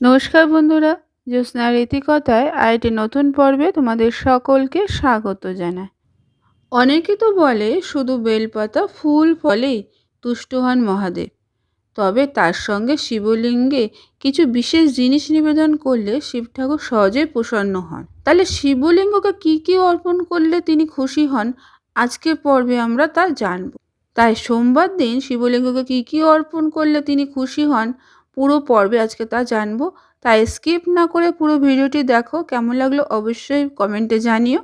নমস্কার বন্ধুরা, জ্যোৎস্নার রীতিকথায় আরেকটি নতুন পর্বে তোমাদের সকলকে স্বাগত জানায় অনেকে তো বলে, শুধু বেলপাতা, ফুল ফলেই তুষ্ট হন মহাদেব। তবে তার সঙ্গে শিবলিঙ্গে কিছু বিশেষ জিনিস নিবেদন করলে শিব ঠাকুর সহজেই প্রসন্ন হন। তাহলে শিবলিঙ্গকে কি কি অর্পণ করলে তিনি খুশি হন? আজকের পর্বে আমরা তা জানব। তাই সোমবার দিন শিবলিঙ্গকে কি কি অর্পণ করলে তিনি খুশি হন? পুরো পর্বে আজকে তা জানব। তাই স্কিপ না করে পুরো ভিডিওটি দেখো, কেমন লাগল অবশ্যই কমেন্টে জানিও।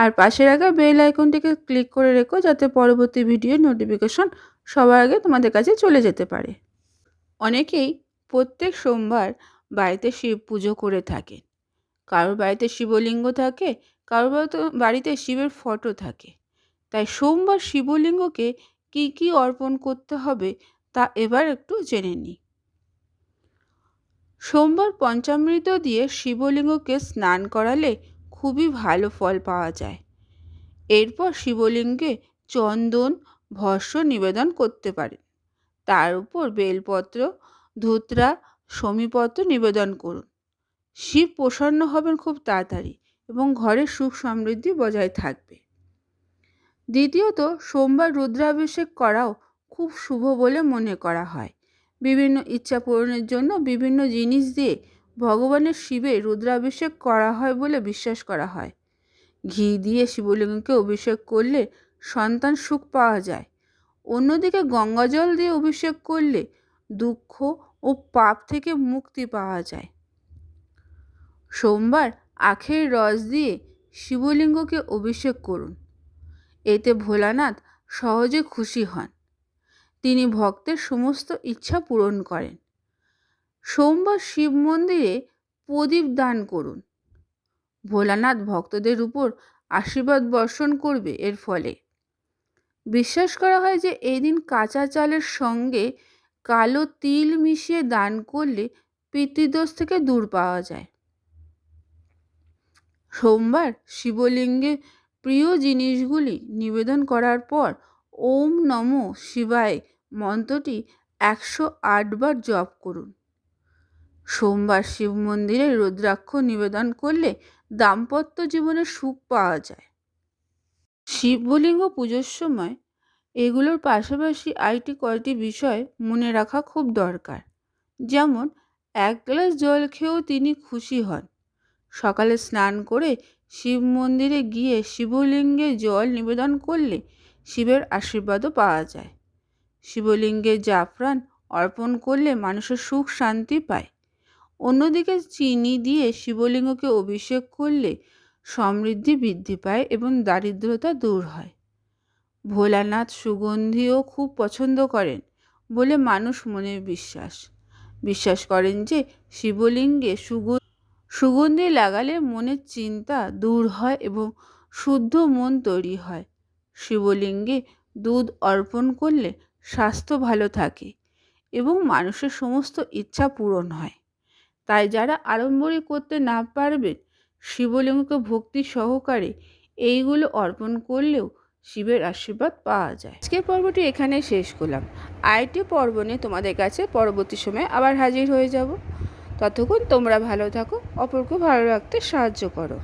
আর পাশে রাখা বেল আইকনটিকে ক্লিক করে রেখো, যাতে পরবর্তী ভিডিওর নোটিফিকেশন সবার আগে তোমাদের কাছে চলে যেতে পারে। অনেকেই প্রত্যেক সোমবার বাড়িতে শিব পুজো করে থাকেন কারোর বাড়িতে শিবলিঙ্গ থাকে, কারোর বাড়িতে শিবের ফটো থাকে। তাই সোমবার শিবলিঙ্গকে কি কি অর্পণ করতে হবে তা এবার একটু জেনে নিই। সোমবার পঞ্চামৃত দিয়ে শিবলিঙ্গকে স্নান করালে খুবই ভালো ফল পাওয়া যায়। এরপর শিবলিঙ্গে চন্দন, ভস্য নিবেদন করতে পারেন। তার উপর বেলপত্র, ধুতরা, সমীপত্র নিবেদন করুন। শিব প্রসন্ন হবেন খুব তাড়াতাড়ি এবং ঘরে সুখ সমৃদ্ধি বজায় থাকবে। দ্বিতীয়ত, সোমবার রুদ্রাভিষেক করাও খুব শুভ বলে মনে করা হয়। বিভিন্ন ইচ্ছা পূরণের জন্য বিভিন্ন জিনিস দিয়ে ভগবানের শিবের রুদ্রাভিষেক করা হয় বলে বিশ্বাস করা হয়। ঘি দিয়ে শিবলিঙ্গকে অভিষেক করলে সন্তান সুখ পাওয়া যায়। অন্যদিকে গঙ্গাজল দিয়ে অভিষেক করলে দুঃখ ও পাপ থেকে মুক্তি পাওয়া যায়। সোমবার আখের রস দিয়ে শিবলিঙ্গকে অভিষেক করুন। এতে ভোলানাথ সহজে খুশি হন। তিনি ভক্তের সমস্ত ইচ্ছা পূরণ করেন। সোমবার শিব মন্দিরে প্রদীপ দান করুন। ভোলানাথ ভক্তদের উপর আশীর্বাদ বর্ষণ করবে এর ফলে। বিশ্বাস করা হয় যে এই দিন কাঁচা চালের সঙ্গে কালো তিল মিশিয়ে দান করলে পিতৃদোষ থেকে দূর পাওয়া যায়। সোমবার শিবলিঙ্গে প্রিয় জিনিসগুলি নিবেদন করার পর ওম নম শিবায় মন্ত্রটি একশো আটবার জপ করুন। সোমবার শিব মন্দিরে রুদ্রাক্ষ নিবেদন করলে দাম্পত্য জীবনে সুখ পাওয়া যায়। শিবলিঙ্গ পুজোর সময় এগুলোর পাশাপাশি আইটি কয়টি বিষয় মনে রাখা খুব দরকার। যেমন, এক গ্লাস জল খেয়েও তিনি খুশি হন। সকালে স্নান করে শিব মন্দিরে গিয়ে শিবলিঙ্গে জল নিবেদন করলে শিবের আশীর্বাদও পাওয়া যায়। শিবলিঙ্গে জাফরান অর্পণ করলে মানুষের সুখ শান্তি পায়। অন্যদিকে চিনি দিয়ে শিবলিঙ্গকে অভিষেক করলে সমৃদ্ধি বৃদ্ধি পায় এবং দারিদ্রতা দূর হয়। ভোলানাথ সুগন্ধিও খুব পছন্দ করেন বলে মানুষ মনে বিশ্বাস। বিশ্বাস করেন যে শিবলিঙ্গে সুগন্ধি সুগন্ধি লাগালে মনের চিন্তা দূর হয় এবং শুদ্ধ মন তৈরি হয়। শিবলিঙ্গে দুধ অর্পণ করলে স্বাস্থ্য ভালো থাকে এবং মানুষের সমস্ত ইচ্ছা পূরণ হয়। তাই যারা আড়ম্বরী করতে না পারবেন, শিবলিঙ্গকে ভক্তি সহকারে এইগুলো অর্পণ করলেও শিবের আশীর্বাদ পাওয়া যায়। আজকের পর্বটি এখানে শেষ করলাম। আরেকটি পর্ব নিয়ে তোমাদের কাছে পরবর্তী সময়ে আবার হাজির হয়ে যাব। ততক্ষণ তোমরা ভালো থাকো, অপরকে ভালো রাখতে সাহায্য করো।